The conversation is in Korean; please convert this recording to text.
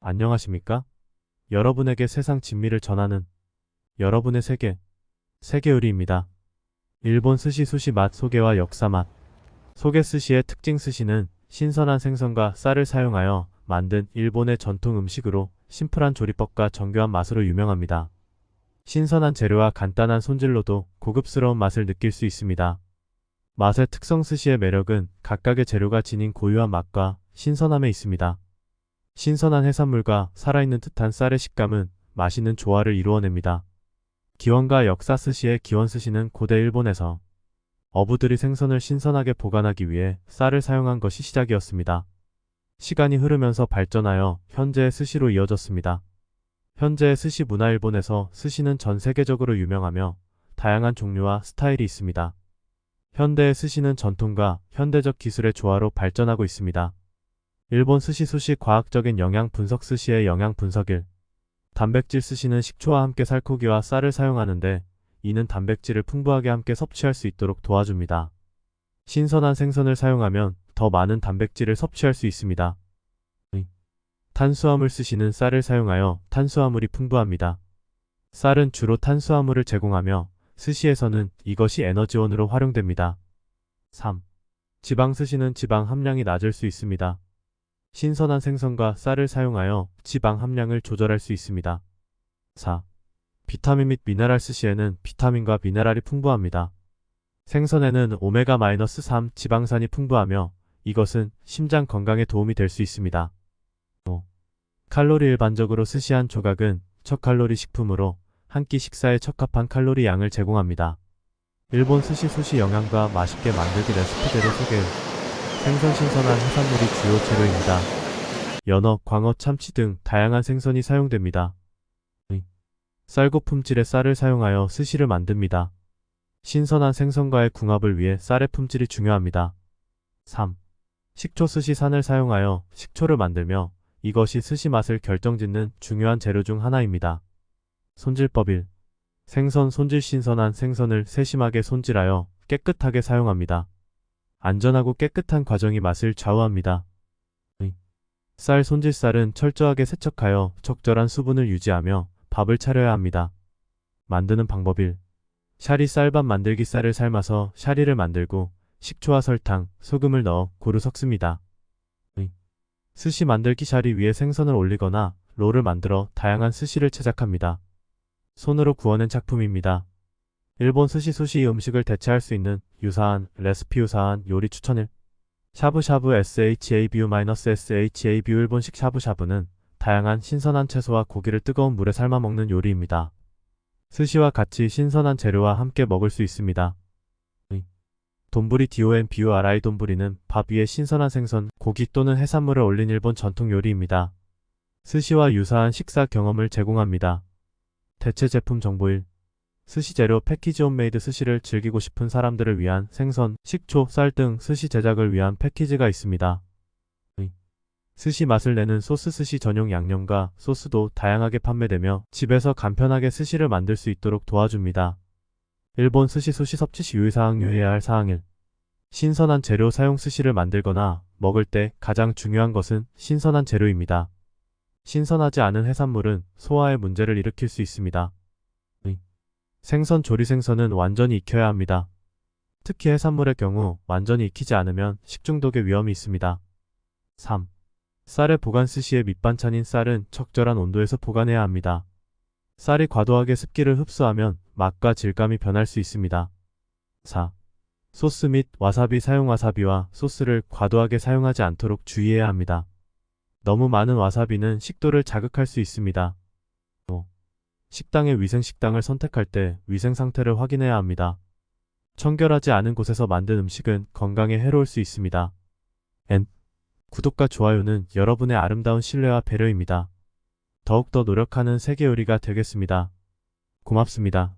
안녕하십니까? 여러분에게 세상 진미를 전하는 여러분의 세계, 세계 요리입니다. 일본 스시 수시 맛 소개와 역사 맛. 소개 스시의 특징 스시는 신선한 생선과 쌀을 사용하여 만든 일본의 전통 음식으로 심플한 조리법과 정교한 맛으로 유명합니다. 신선한 재료와 간단한 손질로도 고급스러운 맛을 느낄 수 있습니다. 맛의 특성 스시의 매력은 각각의 재료가 지닌 고유한 맛과 신선함에 있습니다. 신선한 해산물과 살아있는 듯한 쌀의 식감은 맛있는 조화를 이루어냅니다. 기원과 역사 스시의 기원 스시는 고대 일본에서 어부들이 생선을 신선하게 보관하기 위해 쌀을 사용한 것이 시작이었습니다. 시간이 흐르면서 발전하여 현재의 스시로 이어졌습니다. 현재의 스시 문화 일본에서 스시는 전 세계적으로 유명하며 다양한 종류와 스타일이 있습니다. 현대의 스시는 전통과 현대적 기술의 조화로 발전하고 있습니다. 일본 스시 수시 과학적인 영양 분석 스시의 영양 분석일. 단백질 스시는 식초와 함께 살코기와 쌀을 사용하는데 이는 단백질을 풍부하게 함께 섭취할 수 있도록 도와줍니다. 신선한 생선을 사용하면 더 많은 단백질을 섭취할 수 있습니다. 탄수화물 스시는 쌀을 사용하여 탄수화물이 풍부합니다. 쌀은 주로 탄수화물을 제공하며 스시에서는 이것이 에너지원으로 활용됩니다. 3. 지방 스시는 지방 함량이 낮을 수 있습니다. 신선한 생선과 쌀을 사용하여 지방 함량을 조절할 수 있습니다. 4. 비타민 및 미네랄 스시에는 비타민과 미네랄이 풍부합니다. 생선에는 오메가-3 지방산이 풍부하며 이것은 심장 건강에 도움이 될 수 있습니다. 5. 칼로리 일반적으로 스시 한 조각은 척칼로리 식품으로 한 끼 식사에 적합한 칼로리 양을 제공합니다. 일본 스시 수시 영양과 맛있게 만들기 레시피대로 소개. 생선 신선한 해산물이 주요 재료입니다. 연어, 광어, 참치 등 다양한 생선이 사용됩니다. 쌀고 품질의 쌀을 사용하여 스시를 만듭니다. 신선한 생선과의 궁합을 위해 쌀의 품질이 중요합니다. 3. 식초 스시 산을 사용하여 식초를 만들며 이것이 스시 맛을 결정짓는 중요한 재료 중 하나입니다. 손질법 1. 생선 손질 신선한 생선을 세심하게 손질하여 깨끗하게 사용합니다. 안전하고 깨끗한 과정이 맛을 좌우합니다. 쌀 손질쌀은 철저하게 세척하여 적절한 수분을 유지하며 밥을 차려야 합니다. 만드는 방법 1. 샤리 쌀밥 만들기 쌀을 삶아서 샤리를 만들고 식초와 설탕, 소금을 넣어 고루 섞습니다. 스시 만들기 샤리 위에 생선을 올리거나 롤을 만들어 다양한 스시를 제작합니다. 손으로 구워낸 작품입니다. 일본 스시 수시 음식을 대체할 수 있는 유사한 레시피 유사한 요리 추천일 샤브샤브 SHABU-SHABU 일본식 샤브샤브는 다양한 신선한 채소와 고기를 뜨거운 물에 삶아 먹는 요리입니다. 스시와 같이 신선한 재료와 함께 먹을 수 있습니다. 돈부리 DON BURI 돈부리는 밥 위에 신선한 생선, 고기 또는 해산물을 올린 일본 전통 요리입니다. 스시와 유사한 식사 경험을 제공합니다. 대체 제품 정보 일 스시 재료 패키지 홈메이드 스시를 즐기고 싶은 사람들을 위한 생선, 식초, 쌀 등 스시 제작을 위한 패키지가 있습니다. 스시 맛을 내는 소스 스시 전용 양념과 소스도 다양하게 판매되며 집에서 간편하게 스시를 만들 수 있도록 도와줍니다. 일본 스시 수시 섭취 시 유의사항 유의해야 할 사항 1. 신선한 재료 사용 스시를 만들거나 먹을 때 가장 중요한 것은 신선한 재료입니다. 신선하지 않은 해산물은 소화에 문제를 일으킬 수 있습니다. 생선 조리 생선은 완전히 익혀야 합니다. 특히 해산물의 경우 완전히 익히지 않으면 식중독의 위험이 있습니다. 3. 쌀의 보관 스시의 밑반찬인 쌀은 적절한 온도에서 보관해야 합니다. 쌀이 과도하게 습기를 흡수하면 맛과 질감이 변할 수 있습니다. 4. 소스 및 와사비 사용 와사비와 소스를 과도하게 사용하지 않도록 주의해야 합니다. 너무 많은 와사비는 식도를 자극할 수 있습니다. 5. 식당의 위생 식당을 선택할 때 위생 상태를 확인해야 합니다. 청결하지 않은 곳에서 만든 음식은 건강에 해로울 수 있습니다. N. 구독과 좋아요는 여러분의 아름다운 신뢰와 배려입니다. 더욱더 노력하는 세계 요리가 되겠습니다. 고맙습니다.